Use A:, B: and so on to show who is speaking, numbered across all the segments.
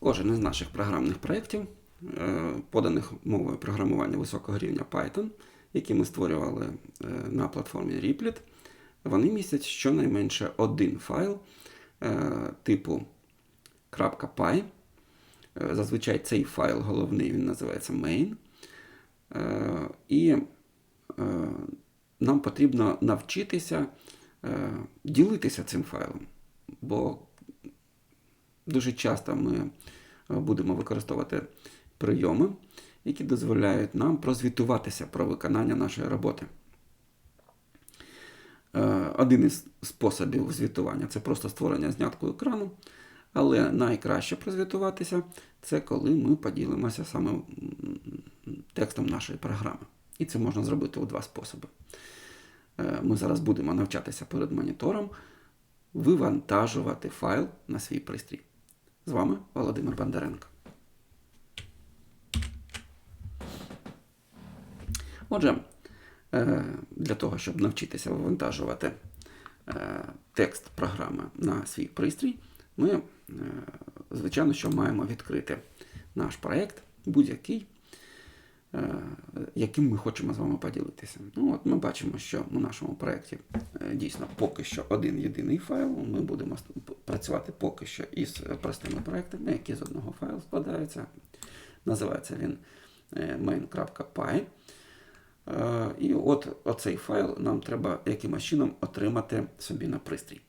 A: Кожен із наших програмних проєктів, е, поданих мовою програмування високого рівня Python, які ми створювали е, на платформі Replit, вони містять щонайменше один файл е, типу .py. Зазвичай цей файл головний, він називається main. І нам потрібно навчитися ділитися цим файлом. Бо дуже часто ми е, будемо використовувати прийоми, які дозволяють нам прозвітуватися про виконання нашої роботи. Е, Один із способів звітування це просто створення знятку екрану. Але найкраще прозвітуватися це коли ми поділимося саме текстом нашої програми. І це можна зробити у два способи. Е, Ми зараз будемо навчатися перед монітором вивантажувати файл на свій пристрій. З вами Володимир Бондаренко. Отже, е, для того, щоб навчитися вивантажувати е, текст програми на свій пристрій, ми, е, звичайно, що маємо відкрити наш проєкт, будь-який, яким ми хочемо з вами поділитися. Ну, от Ми бачимо, що у нашому проєкті дійсно поки що один єдиний файл. Ми будемо працювати поки що із е, простими проєктами, які з одного файлу складаються. Називається він е, main.py. Е, І от оцей файл нам треба якимось чином отримати собі на пристрій.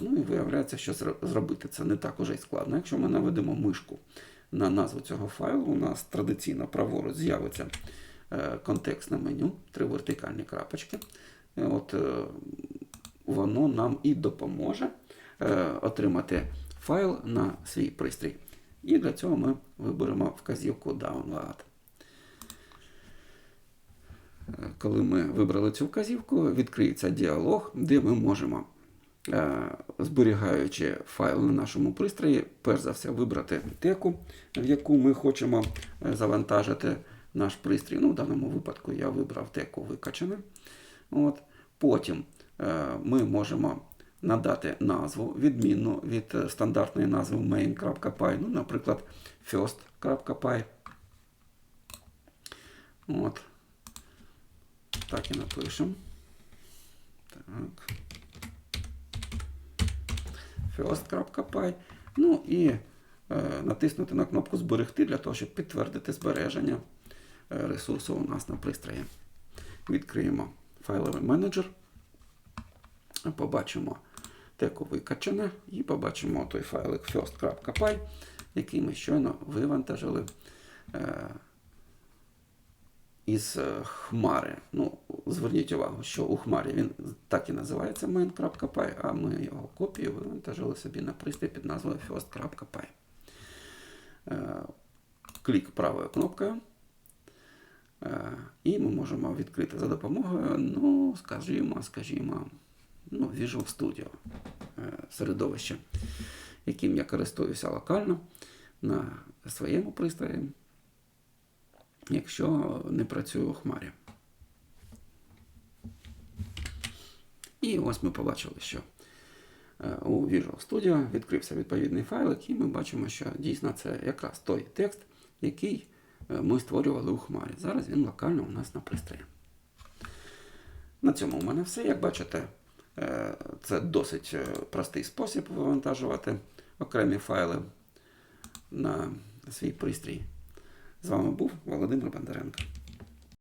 A: Ну і виявляється, що зробити це не так уже й складно. Якщо ми наведемо мишку на назву цього файлу, у нас традиційно праворуч з'явиться контекстне меню, три вертикальні крапочки. От воно нам і допоможе отримати файл на свій пристрій. І для цього ми виберемо вказівку Download. Коли ми вибрали цю вказівку, відкриється діалог, де ми можемо, е, зберігаючи файл на нашому пристрої, перш за все вибрати теку, в яку ми хочемо е, завантажити наш пристрій. Ну, в даному випадку я вибрав теку викачане. От. Потім е, ми можемо надати назву, відмінну від е, стандартної назви main.py, ну, наприклад, first.py. От. Так і напишемо. Так. First.py. Ну і е, натиснути на кнопку Зберегти для того, щоб підтвердити збереження е, ресурсу у нас на пристрої. Відкриємо файловий менеджер. Побачимо теку викачане і побачимо той файлик first.py, який ми щойно вивантажили. Е, із е, Хмари. Ну, зверніть увагу, що у Хмарі він так і називається main.py, а ми його копію вивантажили собі на пристрій під назвою first.py. Е, Клік правою кнопкою. Е, І ми можемо відкрити за допомогою, ну, скажімо, скажімо, ну, Visual Studio е, середовище, яким я користуюся локально на своєму пристрої якщо не працює у хмарі. І ось ми побачили, що е, у Visual Studio відкрився відповідний файлик, і ми бачимо, що дійсно це якраз той текст, який е, ми створювали у хмарі. Зараз він локально у нас на пристрої. На цьому у мене все. Як бачите, це досить е, простий спосіб вивантажувати окремі файли на свій пристрій. З вами був Володимир Бондаренко.